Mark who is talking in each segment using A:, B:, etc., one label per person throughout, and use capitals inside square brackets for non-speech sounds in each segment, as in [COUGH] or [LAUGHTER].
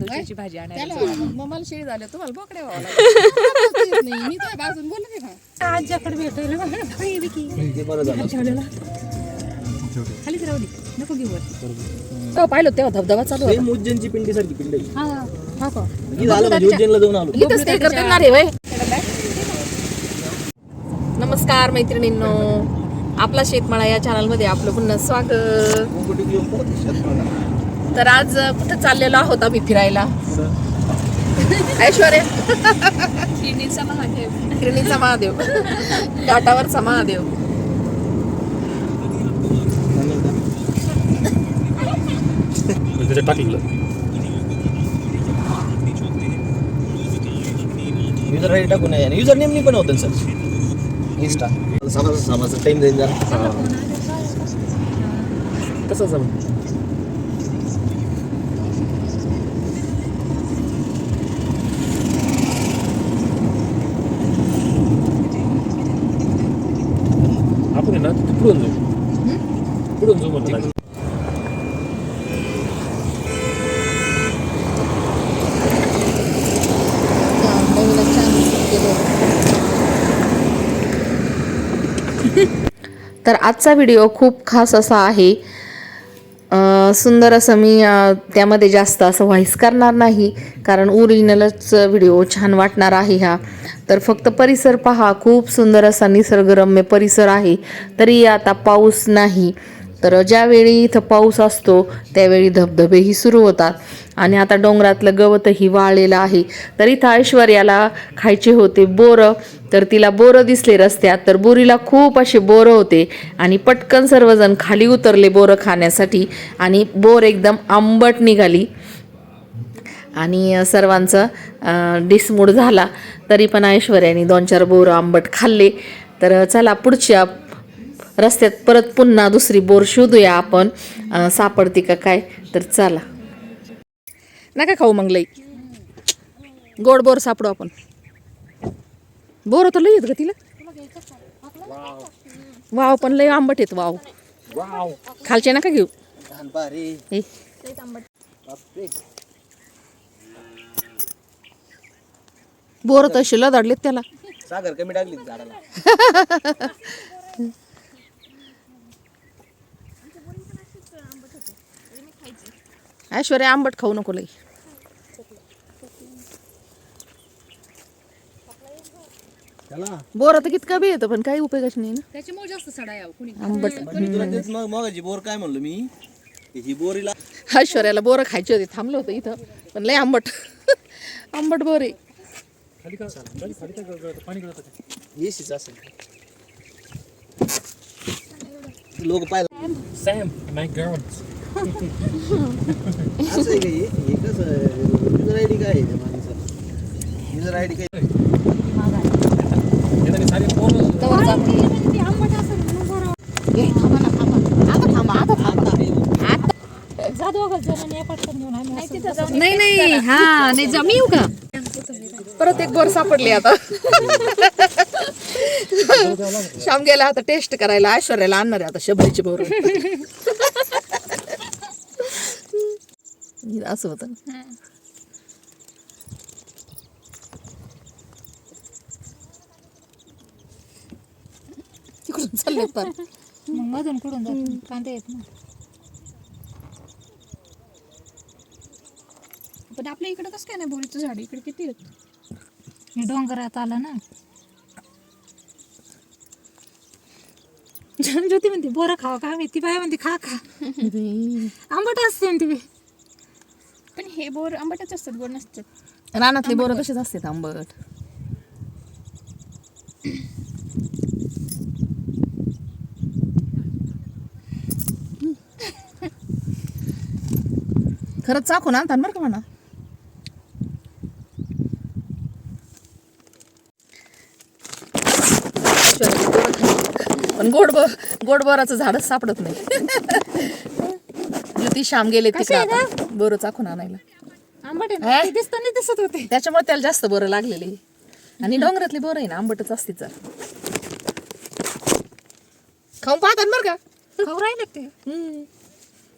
A: तांदूळची भाजी आणायला
B: त्याला मग मला शेळी झाल्या तुम्हाला बोकड्या व्हावं लागलं. नाही. मी तुझ्या बाजून बोलत आहे का?
A: आजच्याकडे भेटायला बाई विकी. ठेवलेला. खालीच राहू दे. नको घेऊ वर.
B: पाहिलं तेव्हा धबधबा चालू
C: सेम उज्जैनची पिंडी सारखी पिंड. आहे.
A: हा हा का?
C: मी झालं म्हणजे उज्जैनला जाऊन आलो.
B: इथंच ते करते ना रे वय. नमस्कार मैत्रिणींनो. आपला शेतमाळा या चॅनलमध्ये आपलं पुन्हा स्वागत. तर आज कुठं चाललेलो आहोत आम्ही फिरायला? ऐश्वर्या?
A: शिर्डीचा महादेव.
B: किरणीचा महादेव. घाटावरचा महादेव
C: युजर आय डी टाकून आहे. युजर नेम पण होतं सर. इन्स्टा समाज समाजाचा टाइम जाईल जरा. तसंच आहे.
D: आपण आहे ना तिथे पुढून जाऊ
B: तर आजचा व्हिडिओ खूप खास असा आहे. सुंदर असं मी त्यामध्ये जास्त असं व्हॉइस करणार नाही. कारण ओरिजिनलच व्हिडिओ छान वाटणार आहे हा. तर फक्त परिसर पहा खूप सुंदर असा निसर्गरम्य परिसर आहे. तरी आता पाऊस नाही. तर ज्यावेळी इथं पाऊस असतो त्यावेळी धबधबेही सुरू होतात. आणि आता डोंगरातलं गवतही वाळलेलं आहे. तर इथं ऐश्वर्याला खायचे होते बोरं. तर तिला बोरं दिसले रस्त्यात. तर बोरीला खूप असे बोरं होते. आणि पटकन सर्वजण खाली उतरले बोरं खाण्यासाठी. आणि बोर एकदम आंबट निघाली. आणि सर्वांचं डिसमूड झाला. तरी पण ऐश्वर्याने दोन चार बोरं आंबट खाल्ले. तर चला पुढच्या रस्त्यात परत पुन्हा दुसरी बोर शोधूया आपण. सापडते का काय? तर चला. नका खाऊ मग लई. गोड बोर सापडू आपण. बोर तर लई येत ग तिला. वाव पण लई आंबट येत वाव. खालचे नका घेऊ. बोर तसे लदाडलेत त्याला.
C: साखर कमी टाकली झाडाला. [LAUGHS]
B: ऐश्वर्या आंबट खाऊ नको लई.
C: चला
B: बोर तर कितका बी येतं पण काही उपयोगाच नाही ना.
A: त्याच्यामुळे जास्त सडा यावं. कुणी
B: आंबट.
C: मी तुला तेच मग मगाची बोर काय म्हणलो मी? ही बोरीला
B: ऐश्वर्याला बोरं खायची होती थांबलो होतं इथं पण लय आंबट. आंबट बोर. आहे
D: खाली का खाली खाली काय गळतं? पाणी गळतं
C: येशीच असेल. लोक पाहिलं
D: सॅम माय गॉड
C: असं आहे का? हे? कसं युजर आय डी काय आहे युजर आय डी काय?
A: नाही नाही हा नाही जमी येऊ का?
B: परत एक बोर सापडली आता. श्याम गेला आता टेस्ट करायला ऐश्वर्याला आणणार आहे आता शबरीची बोर. असं होतं. ना. तिकडून
A: मग मधून कुठून जात कांदे येत ना. पण आपल्या इकडे कसं काय नाही बोरीचं झाड? इकडे किती आहेत? हे डोंगरात आलं ना. ज्योती म्हणते बोरं खावा का मी ती बाय म्हणते खा खा. [LAUGHS] आंबट असते म्हणते. हे बोर आंबटच असतात गोड नसतात.
B: रानातली बोरं तशीच असतात आंबट? खरंच चाकून आणतात बरं का म्हणा. पण गोड बोर गोड बोराचं झाडच सापडत नाही. ती श्याम गेले तिकडे बोरं चाकून आणायला.
A: आंबट आहे
B: हा?
A: ना ते दिसताना दिसत होते.
B: त्याच्यामुळे त्याला जास्त बोरं लागलेली. आणि डोंगरातली बोरं आहे ना आंबटच असते खाऊन पाहतात बरं का?
A: खाऊ राहिले ते.
B: हम्म.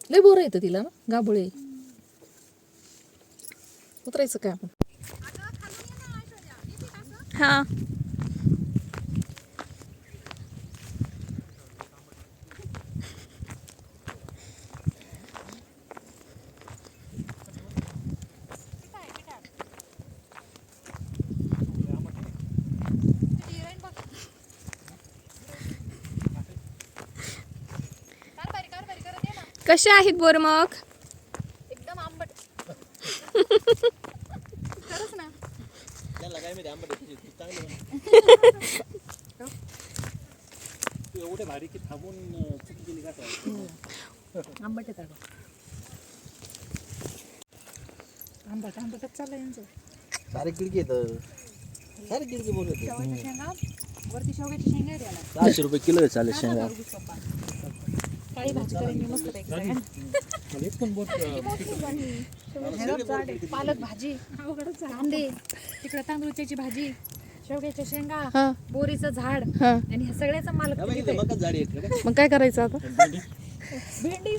B: लय बोरं येतं तिला ना गाबुळे उतरायचं काय आपण?
A: हा. कसे आहेत बोर मग? एकदम आंबट. खरंच ना.
C: त्याला काय माहिती आंबट आहे, तुझी चांगली बन.
D: एवढे भारी की थांबून अं, चुकी केली का काय?
A: आंबट येतात आंबट आंबटच चाललं यांचं.
C: सारे खिडकी येतं
A: शेंगा वरती शेंगा
C: सहाशे रुपये किलो आहे चालेल शेंगा.
A: काळी भाजी करेन मी मस्त पैकी पालक भाजी कांदे तिकडे तांदूळच्याची भाजी शेवग्याच्या शेंगा
B: हा.
A: बोरीचं झाड आणि ह्या सगळ्याचा मालक.
B: मग काय करायचं आता?
A: भेंडी.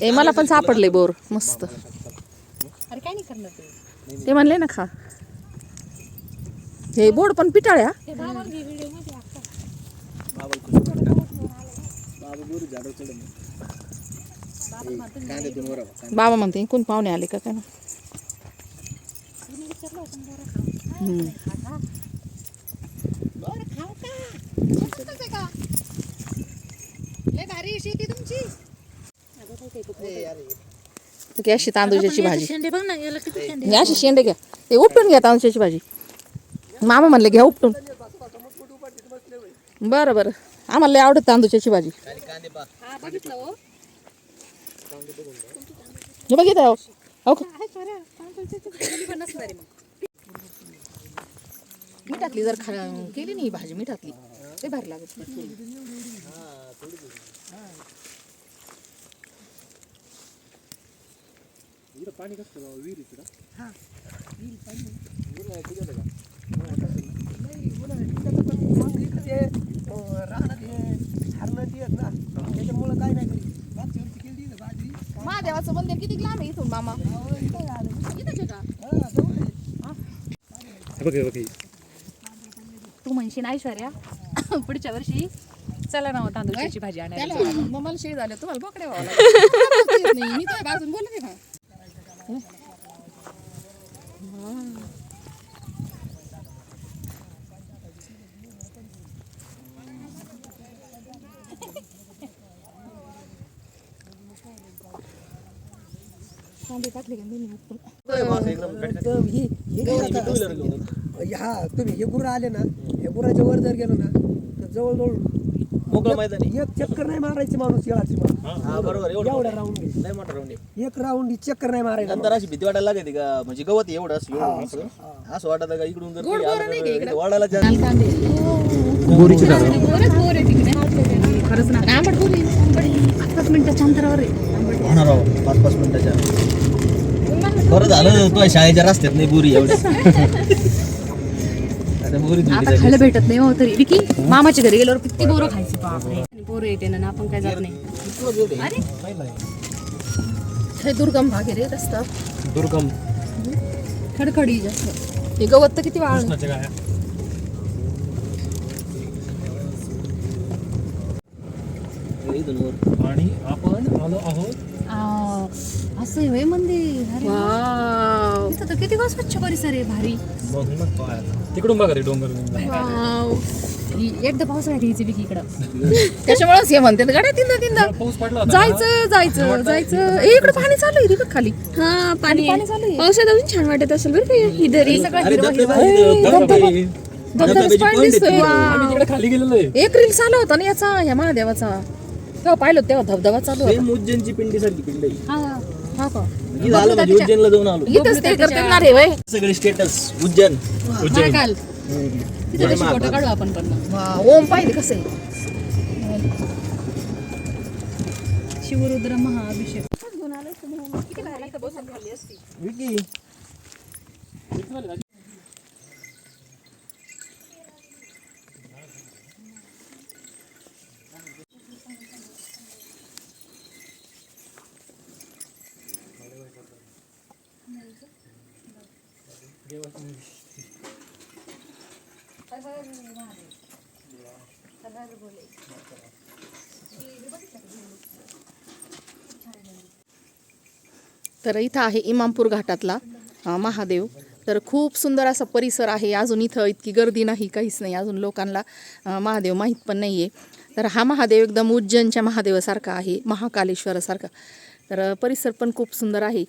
B: ए मला पण सापडले बोर. मस्त.
A: अरे काय नाही करणार ते.
B: ते म्हणले ना खा. हे बोर्ड पण पिटाळ्या?
A: बाबा
B: म्हणते कोण पाहुणे आले का काय? अशी तांदूळची भाजी. अशी शेंडे घ्या. ते उपटून घ्या तांदूळची भाजी. मामा म्हणले घ्या उपटून. बरं बरं. आम्हाला लय आवडत तांदूळची भाजी
C: खाली कांदे पा
A: हा बघितलं हो
B: हे बघितलं हो हो का?
A: आहे खरं तांदूळची भाजी पण नसणार आहे मग
B: मिठातली जर खा केली नाही. ही भाजी मिठातली ते भारी लागत
D: इकडं पाणी कसं करावं?
B: महादेवाचं मंदिर किती लांब आहे इथून मामा.
A: तू म्हणशील ऐश्वर्या पुढच्या वर्षी चला ना हो तांदूळची भाजी आणायला
B: मग मला शेळ झाले तुम्हाला बोकडे व्हावं [LAUGHS] मी तुझ्या बाजून बोलते का?
A: कांदे टाकले का
E: ही
C: मी
E: तुम्ही हे गुरं आले ना हे गुराच्या वर जर गेलो ना तर जवळजवळ
C: मोकळं मैदान
E: एक चक्कर नाही मारायची माणूस
C: हा बरोबर एवढं
E: राऊंड
C: मोठा.
E: एक राऊंड ही चक्कर नाही मारायला
C: नंतर अशी भीती वाटायला लागते का? म्हणजे गवत एवढं असं असं वाटत का इकडून जर वाढायला
A: खरंच ना. आंबट बोर आहे पाच मिनिटाच्या अंतरावर आहे
C: होणार पाच पाच मिनिटाच्या. बरं झालं तुझ्या शाळेच्या रस्त्यात नाही बुरी आता
A: आता खायला भेटत नाही हो तरी. विकी मामाच्या घरी गेल्यावर किती बोरं खायची बापरे. बोरं येते ना आपण काय जात नाही. अरे.
B: हे दुर्गम भाग आहे रे रस्ता.
D: दुर्गम.
A: खडखडी जास्त.
B: हे गवत तर किती वाळ
C: इथून.
D: आणि आपण आलो आहोत
A: असं आहे होय मंदिर. इथं तर किती स्वच्छ परिसर आहे भारी.
D: मग मग काय. तिकडून बघा रे डोंगर
A: ही- एकदा पावसाळ्यात यायची विकी इकडं. [LAUGHS]
B: त्याच्यामुळेच हे म्हणते गाड्या तिंदा तिंदा
D: पाऊस पडला होता ना.
B: जायचं जायचं जायचं. इकडे पाणी चालू आहे रे बघ खाली.
A: हा पाणी
B: पाणी चालू आहे.
A: पावसात अजून छान वाटत असेल बरं का ही. दरी. सगळं
D: खाली गेलेलो आहे.
B: एक रील आला होता ना याचा या महादेवाचा. तेव्हा पाहिलं तेव्हा धबधबा चालू होता.
C: सेम उज्जैनची पिंडी सारखी पिंड आहे.
A: हा
B: हा का
C: इथं आलं म्हणजे उज्जैनला जाऊन आलो.
B: इथंच ते करतात ना रे वय.
C: सगळे स्टेटस उज्जैन. जय
A: फोटो
C: महाकाल.
A: काढू आपण पण
B: ओम पाहिजे कसं आहे?
A: शिवरुद्र महाअभिषेक.
C: विकी.
B: तर इथं आहे इमामपूर घाटातला महादेव. तर खूप सुंदर असा परिसर आहे. अजून इथं इतकी गर्दी नाही काहीच नाही. अजून लोकांना महादेव माहीत पण नाही आहे तर हा महादेव एकदम उज्जैनच्या महादेवासारखा आहे महाकालेश्वरासारखा. तर परिसर पण खूप सुंदर आहे.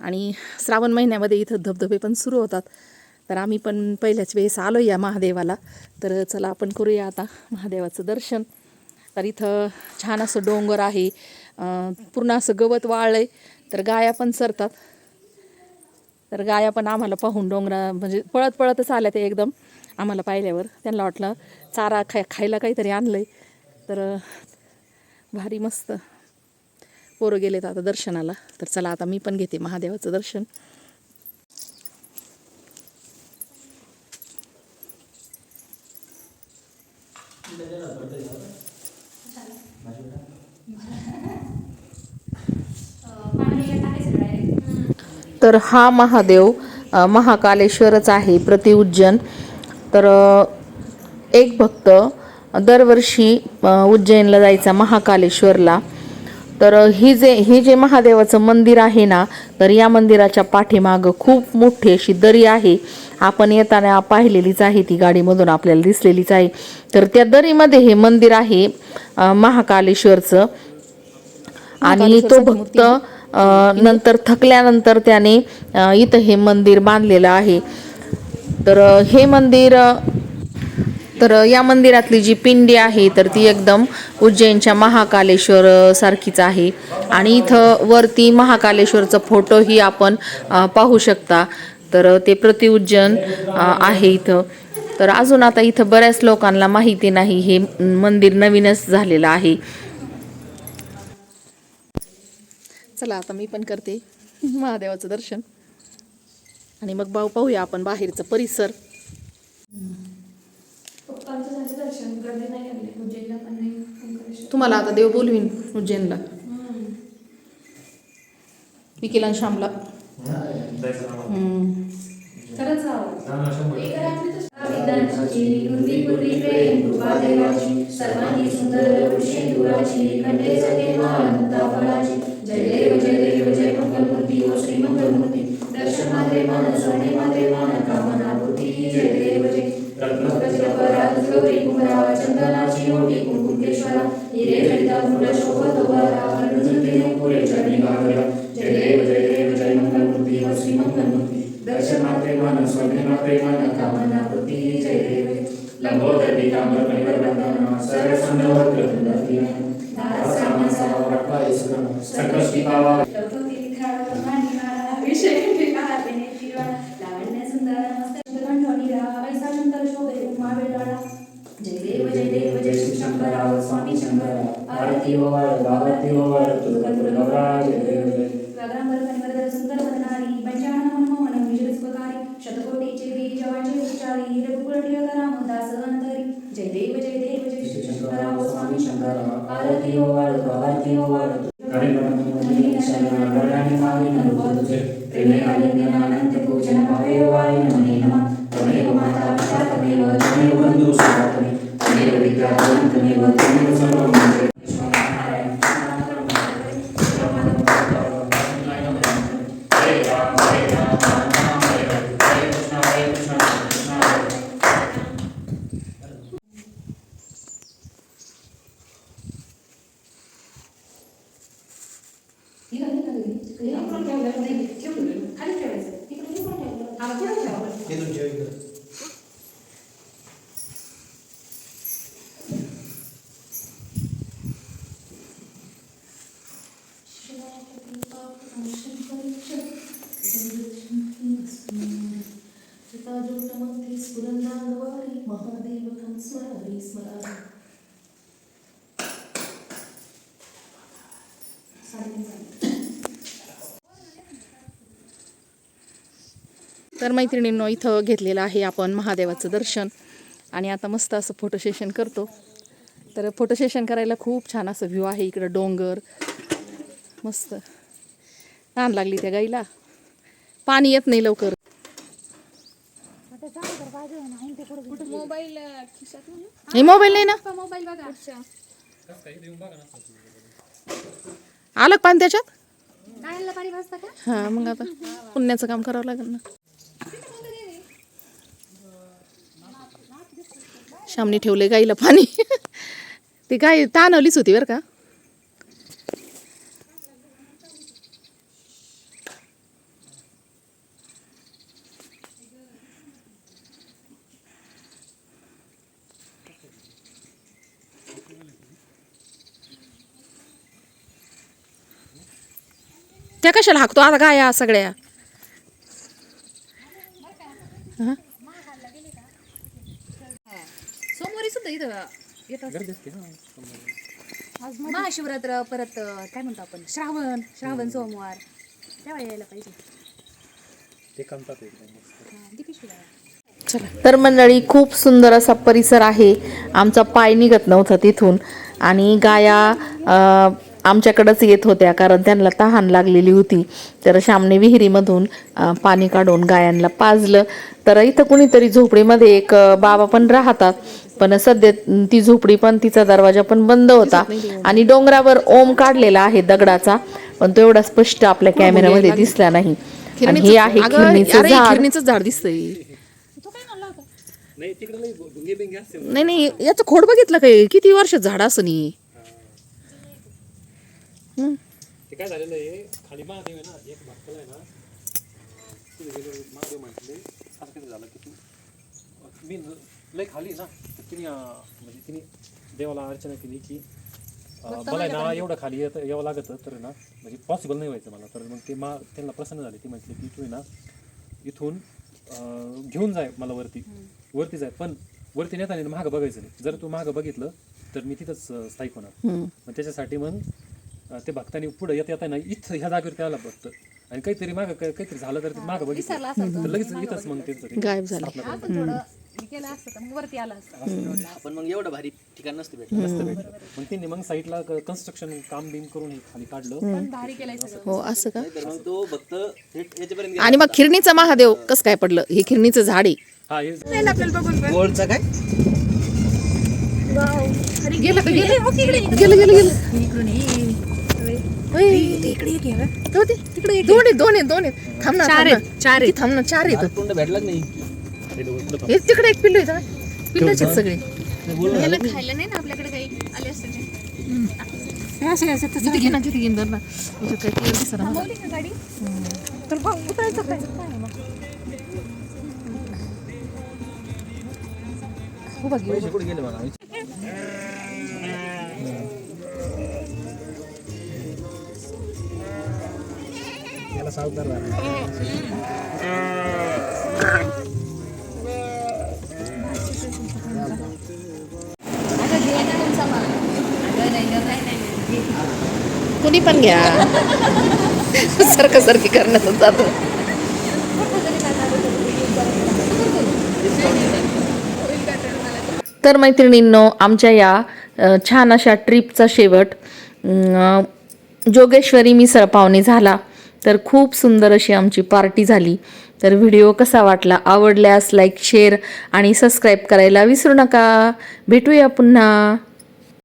B: आणि श्रावण महिन्यामध्ये इथं धबधबे पण सुरू होतात. तर आम्ही पण पहिल्याच वेळेस आलो या महादेवाला. तर चला आपण करूया आता महादेवाचं दर्शन. तर इथं छान असं डोंगर आहे. पूर्ण असं गवत वाळलं आहे तर गाया पण सरतात. तर गाया पण आम्हाला पाहून डोंगरा म्हणजे पळत पळतच आल्या ते एकदम आम्हाला पाहिल्यावर. त्यांना वाटलं चारा खाय खायला काहीतरी आणलं आहे तर भारी मस्त. पोरं गेलेत आता दर्शनाला. तर चला आता मी पण घेते महादेवाचं दर्शन. तर हा महादेव महाकालेश्वरच आहे प्रति उज्जैन तर एक भक्त दरवर्षी उज्जैनला जायचा महाकालेश्वरला. तर ही जे हे जे महादेवाचं मंदिर आहे ना तर या मंदिराच्या पाठीमागं खूप मोठी अशी दरी आहे. आपण येताना पाहिलेलीच आहे ती गाडीमधून आपल्याला दिसलेलीच आहे. तर त्या दरीमध्ये हे मंदिर आहे महाकालेश्वरचं. आणि तो भक्त अ, नंतर थकल्यानंतर त्याने इथं हे मंदिर बांधलेलं आहे. तर हे मंदिर तर या मंदिरातली जी पिंडी आहे तर ती एकदम उज्जैनच्या महाकालेश्वर सारखीच आहे. आणि इथं वरती महाकालेश्वरचा फोटोही आपण पाहू शकता. तर ते प्रति उज्जैन आहे इथं. तर अजून आता इथं बऱ्याच लोकांना माहिती नाही हे मंदिर नवीनच झालेलं आहे. चला आता मी पण करते महादेवाचं दर्शन. आणि मग भाऊ पाहूया आपण बाहेरचं परिसर. तुम्हाला आता देव उज्जैनला विकीला आणि
A: तुम्हाला आता देव बोलवीन उज्जैनला. विकेला आणि श्यामला. दर्शन कुंकुमेश्वरा हिरे जडिता मुंड शोभत उभारा अनुजुतीने पुरे चरणी गावया जय देव जय देव जय मंगलमूर्ती ओ श्री मन सोने मन कामना पूर्ती जय देव लंबोदर पीतांबर परिवर बंधना सरळ संधवत्र तुलती दास रामाचा वटवा इसरा संकष्टी पावा विषय विकार पेने शिवा लावण्य सुंदर मस्त कंठोनी ऐसा नंतर शोभे उमा वेळाळा जय देव जय देव जय शिव शंकराव स्वामी शंकर आरती ओवाळ भावती ओवाळ तुझा तुला जय देव जय व्याघ्रांबर कनिवर सुंदर वदनारी पंचाण मनमोहन विजयस्वकारी शतकोटीचे बीज जवाचे उच्चारी रघुकुल राम अंतरी जय देव जय देव जय शिव शंकराव स्वामी शंकर. आरती ओवाळू भावती ओवाळू इकडे पण ठेवलं नाही ठेवलं खाली ठेवायचं तिकडे पण ठेवलं आमच्या ठेवलं
B: तर मैत्रिणींनो इथं घेतलेलं आहे आपण महादेवाचं दर्शन. आणि आता मस्त असं फोटो सेशन करतो. तर फोटो सेशन करायला खूप छान असं व्ह्यू आहे. इकडं डोंगर. मस्त. ताण लागली त्या गाईला. पाणी येत नाही लवकर.
F: हे मोबाईल नाही ना? आलं पाणी त्याच्यात? हा मग आता पुण्याचं काम करावं लागेल ना. श्यामने ठेवले गाईला पाणी. ती गाई ताणवलीच होती बरं का. त्या कशाला हाकतो आता गाया सगळ्या.
A: हां? सुद्धा इथं येतात महाशिवरात्र परत अं, काय म्हणतो आपण? श्रावण श्रावण सोमवार. तेव्हा यायला पाहिजे.
D: ते कामतात एकदम
A: हा,
F: तर मंडळी खूप सुंदर असा परिसर आहे. आमचा पाय निघत नव्हता तिथून. आणि गाया अ, आमच्याकडंच येत होत्या कारण त्यांना तहान लागलेली होती. तर श्यामने विहिरीमधून पाणी काढून गायांना पाजलं. तर इथं कुणीतरी झोपडीमध्ये एक बाबा पण राहतात. पण सध्या ती झोपडी पण तिचा दरवाजा पण बंद होता. आणि डोंगरावर ओम काढलेला आहे दगडाचा पण तो एवढा स्पष्ट आपल्या कॅमेऱ्यामध्ये दिसला नाही. आणि हे आहे खिरणीचं झाड.
B: दिसतंय.
D: नाही तिकडे लई भुंगे बिंगे असते.
B: नाही नाही याचं खोड बघितलं काय? किती वर्ष झाड असं नाही?
D: ते काय झालेलं आहे खाली महादेव आहे ना एक भक्तला आहे ना तिथे गेले महादेव म्हटले. असं झालं की तू मी लय खाली ना तर तिने म्हणजे तिने देवाला अर्चना केली की मला ना एवढं खाली येत यावं लागत तर ना म्हणजे पॉसिबल नाही व्हायचं मला. तर मग ते मा त्यांना प्रसन्न झाले ती म्हटली की तू ना इथून घेऊन जाय मला वरती. वरती जाय पण वरती नेताना मागं बघायचं नाही. जर तू मागं बघितलं तर मी तिथंच स्थायिक होणार. मग त्याच्यासाठी मग ते भक्तांनी पुढे येत येता ना इथं ह्या जागेवर त्याला बघतं. आणि काहीतरी मागं काही- काहीतरी झालं तर ते मागं बघितलं तर. लगेच इथंच मग ते
B: गायब झालं.
D: स्थापना
A: आपण थोडं हे केलं असतं तर मग वरती आलं असतं.
C: आपण मग एवढं भारी ठिकाण नसतं भेटलं.
D: मस्त भेटलं. मग त्यांनी मग साईडला कन्स्ट्रक्शन काम बिम करून हे खाली काढलं.
A: पण भारी केलंय सगळं.
B: हो असं का?
C: तर मग तो भक्त थेट याच्यापर्यंत गेला.
B: आणि मग खिरणीचा महादेव कसं काय पडलं? हे खिरणीचं झाड आहे.
D: हा हे
C: काय?
B: गेलं का? गेलं गेलं जाऊ दे, तिकडे दोन आहेत दोन आहेत दोन आहेत. थांब ना चार आहेत चार आहेत. थांब ना चार आहेत.
C: कुंड भेटलाच नाही.
B: हे तिकडे एक पिल्लू आहे पिल्लूच आहेत सगळे.
A: याला खायला नाही ना आपल्याकडे काही? आले असते ते.
B: असं असं तिथे घे ना तिथे घे ना धर ना. याच्यात काय clear दिसेना मला.
A: थांबवली का गाडी? तर बघ उतरायचं काय?
C: पैसे कुठे गेले मला?
G: सावकार
B: कुणी पण घ्या. सारखं सारखी करण्यात जातो.
F: तर मैत्रिणींनो आमच्या या छान अशा ट्रिपचा शेवट अं, जोगेश्वरी मिसळ पावणे झाला. तर खूप सुंदर अशी आमची पार्टी झाली. तर व्हिडिओ कसा वाटला आवडल्यास लाईक शेअर आणि सबस्क्राईब करायला विसरू नका. भेटूया पुन्हा.